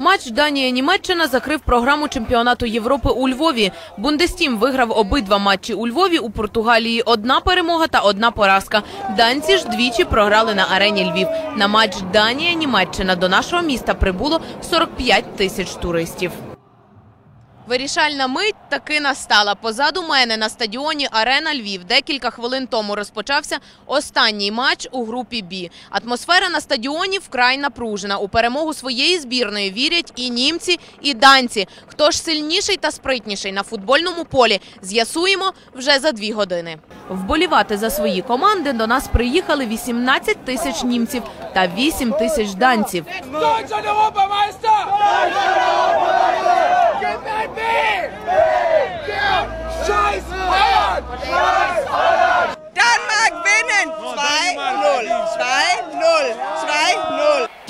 Матч Данія-Німеччина закрив програму чемпіонату Європи у Львові. Бундестім виграв обидва матчі у Львові. У Португалії одна перемога та одна поразка. Данці ж двічі програли на арені Львів. На матч Данія-Німеччина до нашого міста прибуло 45 тисяч туристів. Вирішальна мить таки настала. Позаду мене на стадіоні Арена Львів декілька хвилин тому розпочався останній матч у групі Бі. Атмосфера на стадіоні вкрай напружена. У перемогу своєї збірної вірять і німці, і данці. Хто ж сильніший та спритніший на футбольному полі? З'ясуємо вже за дві години. Вболівати за свої команди до нас приїхали 18 тисяч німців та 8 тисяч данців. Deutschland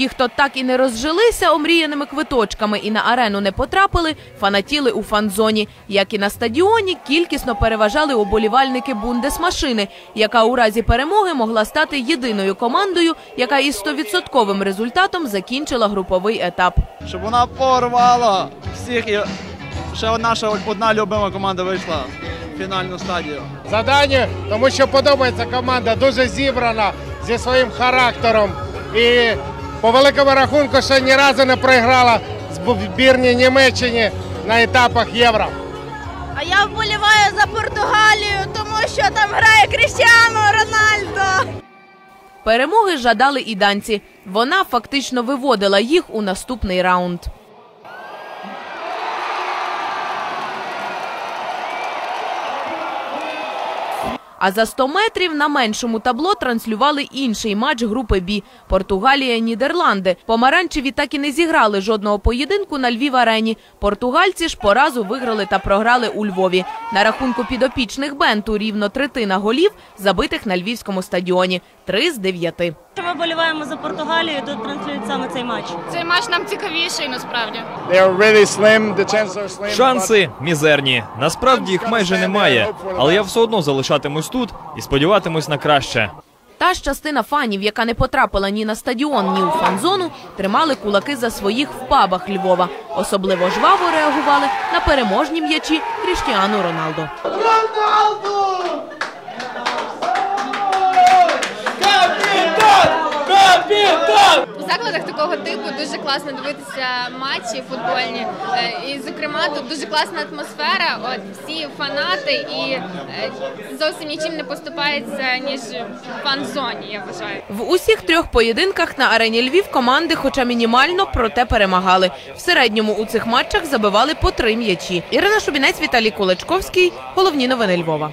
Ті, хто так і не розжилися омріяними квиточками і на арену не потрапили, фанатіли у фан-зоні. Як і на стадіоні, кількісно переважали уболівальники бундесмашини, яка у разі перемоги могла стати єдиною командою, яка із стовідсотковим результатом закінчила груповий етап. щоб вона порвала всіх і ще наша одна любима команда вийшла в фінальну стадію. Задання, тому що подобається команда, дуже зібрана зі своїм характером. І по великому рахунку ще ні разу не програла збірній Німеччині на етапах Євро. А я вболіваю за Португалію, тому що там грає Крістіану Рональдо. Перемоги жадали і данці. Вона фактично виводила їх у наступний раунд. А за 100 метрів на меншому табло транслювали інший матч групи Бі – Португалія-Нідерланди. Помаранчеві так і не зіграли жодного поєдинку на Львів-арені. Португальці ж поразу виграли та програли у Львові. На рахунку підопічних Бенту рівно третина голів, забитих на львівському стадіоні – три з дев'яти. Ми боліваємо за Португалію, тут транслюють саме цей матч. Цей матч нам цікавіший насправді. Шанси мізерні. Насправді їх майже немає. Але я все одно залишатимусь тут і сподіватимось на краще. Та ж частина фанів, яка не потрапила ні на стадіон, ні у фан-зону, тримали кулаки за своїх в пабах Львова. Особливо жваво реагували на переможні м'ячі Кріштіану Роналдо. У такого типу дуже класно дивитися матчі футбольні. Е, І, зокрема, тут дуже класна атмосфера. От всі фанати і е, зовсім нічим не поступається ніж фан-зоні. Я вважаю. В усіх трьох поєдинках на арені Львів команди, хоча мінімально, проте перемагали. В середньому у цих матчах забивали по три м'ячі. Ірина Шубінець, Віталій Кулачковський. Головні новини Львова.